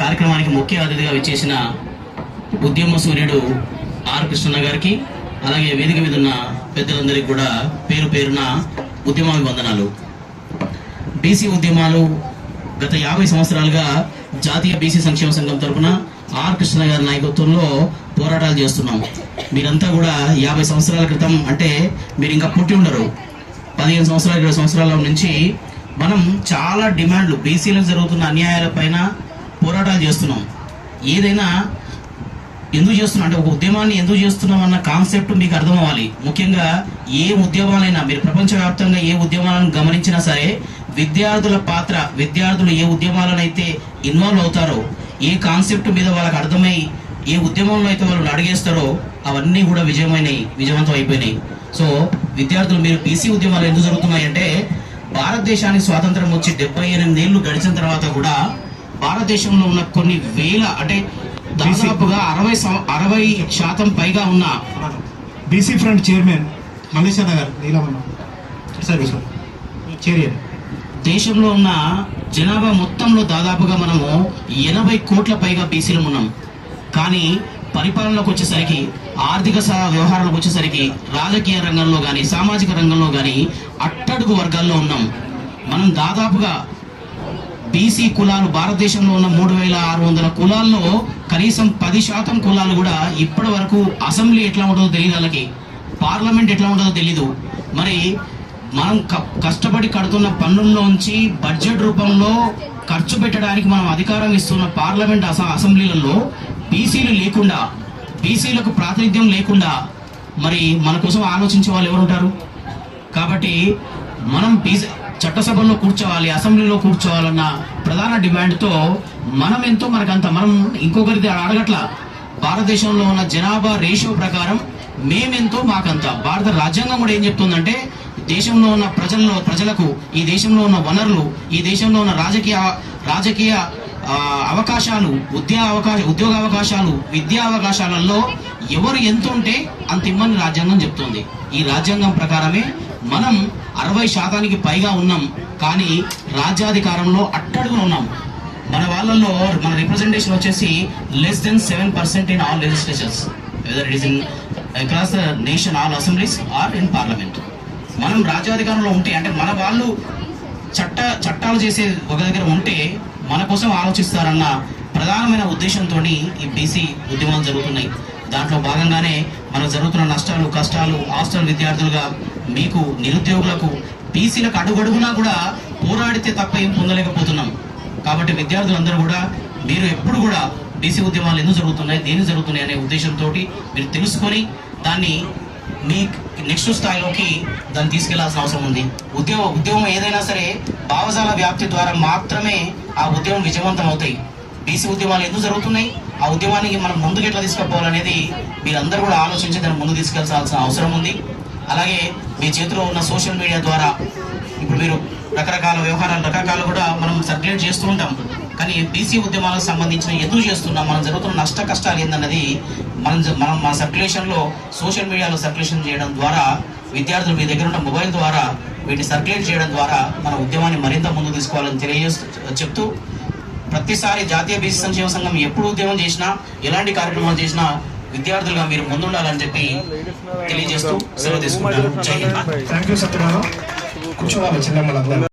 కార్యక్రమానికి ముఖ్య అతిథిగా విచ్చేసిన ఉద్యమ సూర్యుడు ఆర్ కృష్ణ గారికి అలాగే వేదిక మీద ఉన్న పెద్దలందరికీ కూడా పేరు పేరున ఉద్యమాభివందనాలు. బీసీ ఉద్యమాలు గత యాభై సంవత్సరాలుగా జాతీయ బీసీ సంక్షేమ సంఘం తరపున ఆర్ కృష్ణ గారి నాయకత్వంలో పోరాటాలు చేస్తున్నాం. మీరంతా కూడా యాభై సంవత్సరాల క్రితం అంటే మీరు ఇంకా పుట్టి ఉండరు. పదిహేను సంవత్సరాల ఇరవై సంవత్సరాల నుంచి మనం చాలా డిమాండ్లు బీసీలకు జరుగుతున్న అన్యాయాల పైన పోరాటాలు చేస్తున్నాం. ఏదైనా ఎందుకు చేస్తున్నాం? అంటే ఒక ఉద్యమాన్ని ఎందుకు చేస్తున్నాం అన్న కాన్సెప్ట్ మీకు అర్థం అవ్వాలి ముఖ్యంగా ఏ ఉద్యమాలైనా మీరు ప్రపంచవ్యాప్తంగా ఏ ఉద్యమాలను గమనించినా సరే విద్యార్థుల పాత్ర విద్యార్థులు ఏ ఉద్యమాలనైతే ఇన్వాల్వ్ అవుతారో ఏ కాన్సెప్ట్ మీద వాళ్ళకి అర్థమై ఏ ఉద్యమంలో అయితే వాళ్ళు అడిగేస్తారో అవన్నీ కూడా విజయమైనవి విజయవంతం అయిపోయినాయి. సో విద్యార్థులు మీరు బీసీ ఉద్యమాలు ఎందుకు జరుగుతున్నాయంటే భారతదేశానికి స్వాతంత్రం వచ్చి డెబ్బై ఎనిమిది ఏళ్ళు గడిచిన తర్వాత కూడా భారతదేశంలో ఉన్న కొన్ని వేల అంటే దాదాపుగా అరవై అరవై శాతం పైగా ఉన్న బీసీ ఫ్రంట్ చైర్మన్ మల్లేశ్వర గారు సరే చైర్మన్. దేశంలో ఉన్న జనాభా మొత్తంలో దాదాపుగా మనము ఎనభై కోట్ల పైగా బీసీలు ఉన్నాం. కానీ పరిపాలనలోకి వచ్చేసరికి ఆర్థిక వ్యవహారాలకు వచ్చేసరికి రాజకీయ రంగంలో కానీ సామాజిక రంగంలో కానీ అట్టడుగు వర్గాల్లో ఉన్నాం. మనం దాదాపుగా బీసీ కులాలు భారతదేశంలో ఉన్న మూడు వేల ఆరు వందల కులాల్లో కనీసం పది శాతం కులాలు కూడా ఇప్పటి వరకు అసెంబ్లీ ఎట్లా ఉంటుందో తెలియదు వాళ్ళకి. పార్లమెంట్ ఎట్లా ఉంటుందో తెలీదు. మరి మనం కష్టపడి కడుతున్న పన్నుల్లోంచి బడ్జెట్ రూపంలో ఖర్చు పెట్టడానికి మనం అధికారం ఇస్తున్న పార్లమెంట్ అసెంబ్లీలలో బీసీలు లేకుండా బీసీలకు ప్రాతినిధ్యం లేకుండా మరి మన కోసం ఆలోచించే వాళ్ళు ఎవరు ఉంటారు కాబట్టి మనం బీసీ చట్టసభలో కూర్చోవాలి అసెంబ్లీలో కూర్చోవాలన్న ప్రధాన డిమాండ్తో మనం ఎంతో మనకంత మనం ఇంకొకరిది అడగట్ల. భారతదేశంలో ఉన్న జనాభా రేషియో ప్రకారం మేమెంతో మాకంత. భారత రాజ్యాంగం కూడా ఏం చెప్తుందంటే దేశంలో ఉన్న ప్రజల్లో ప్రజలకు ఈ దేశంలో ఉన్న వనరులు ఈ దేశంలో ఉన్న రాజకీయ రాజకీయ అవకాశాలు ఉద్యోగ అవకాశ ఉద్యోగ అవకాశాలు విద్యా అవకాశాలలో ఎవరు ఎంత ఉంటే అంత ఇమ్మని రాజ్యాంగం చెప్తుంది. ఈ రాజ్యాంగం ప్రకారమే మనం అరవై శాతానికి పైగా ఉన్నాం. కానీ రాజ్యాధికారంలో అట్టడుగున ఉన్నాం. మన వాళ్ళల్లో మన రిప్రజెంటేషన్ వచ్చేసి less than seven percent in all legislations whether it is in across the nation all assemblies or in parliament మనం రాజ్యాధికారంలో ఉంటే అంటే మన వాళ్ళు చట్ట చట్టాలు చేసే ఒక దగ్గర ఉంటే మన కోసం ఆలోచిస్తారన్న ప్రధానమైన ఉద్దేశంతో ఈ బీసీ ఉద్యమాలు జరుగుతున్నాయి. దాంట్లో భాగంగానే మనకు జరుగుతున్న నష్టాలు కష్టాలు హాస్టల్ విద్యార్థులుగా మీకు నిరుద్యోగులకు బీసీలకు అడుగడుగునా కూడా పోరాడితే తప్ప ఏం పొందలేకపోతున్నాం. కాబట్టి విద్యార్థులందరూ కూడా మీరు ఎప్పుడు కూడా బీసీ ఉద్యమాలు ఎందుకు జరుగుతున్నాయి దేని జరుగుతున్నాయి అనే ఉద్దేశంతో మీరు తెలుసుకొని దాన్ని మీ నెక్స్ట్ స్థాయిలోకి దాన్ని తీసుకెళ్ళాల్సిన అవసరం ఉంది. ఉద్యోగ ఉద్యోగం ఏదైనా సరే భావజాల వ్యాప్తి ద్వారా మాత్రమే ఆ ఉద్యమం విజయవంతం అవుతాయి బీసీ ఉద్యమాలు ఎందుకు జరుగుతున్నాయి? ఆ ఉద్యమానికి మనం ముందుకు ఎట్లా తీసుకుపోవాలనేది మీరందరూ కూడా ఆలోచించి దాన్ని ముందు తీసుకెళ్ళాల్సిన అవసరం ఉంది. అలాగే మీ చేతిలో ఉన్న సోషల్ మీడియా ద్వారా ఇప్పుడు మీరు రకరకాల వ్యవహారాలు రకరకాలు కూడా మనం సర్క్యులేట్ చేస్తూ ఉంటాం. కానీ బీసీ ఉద్యమాలకు సంబంధించిన ఎందుకు చేస్తున్నాం? మనం జరుగుతున్న నష్ట కష్టాలు ఏందన్నది మనం మనం మన సర్క్యులేషన్లో సోషల్ మీడియాలో సర్క్యులేషన్ చేయడం ద్వారా విద్యార్థులు మీ దగ్గర ఉన్న మొబైల్ ద్వారా వీటిని సర్క్యులేట్ చేయడం ద్వారా మన ఉద్యమాన్ని మరింత ముందుకు తీసుకోవాలని తెలియజేస్తూ చెప్తూ ప్రతిసారి జాతీయ బీసీ సంక్షేమ సంఘం ఎప్పుడు ఉద్యమం చేసినా ఎలాంటి కార్యక్రమాలు చేసినా విద్యార్థులుగా మీరు ముందుండాలని చెప్పి తెలియజేస్తూ సెలవు తీసుకుంటాను జై హింద్. Thank you Satyanarayana. కూర్చోవాలి చిన్నమ్మలందరూ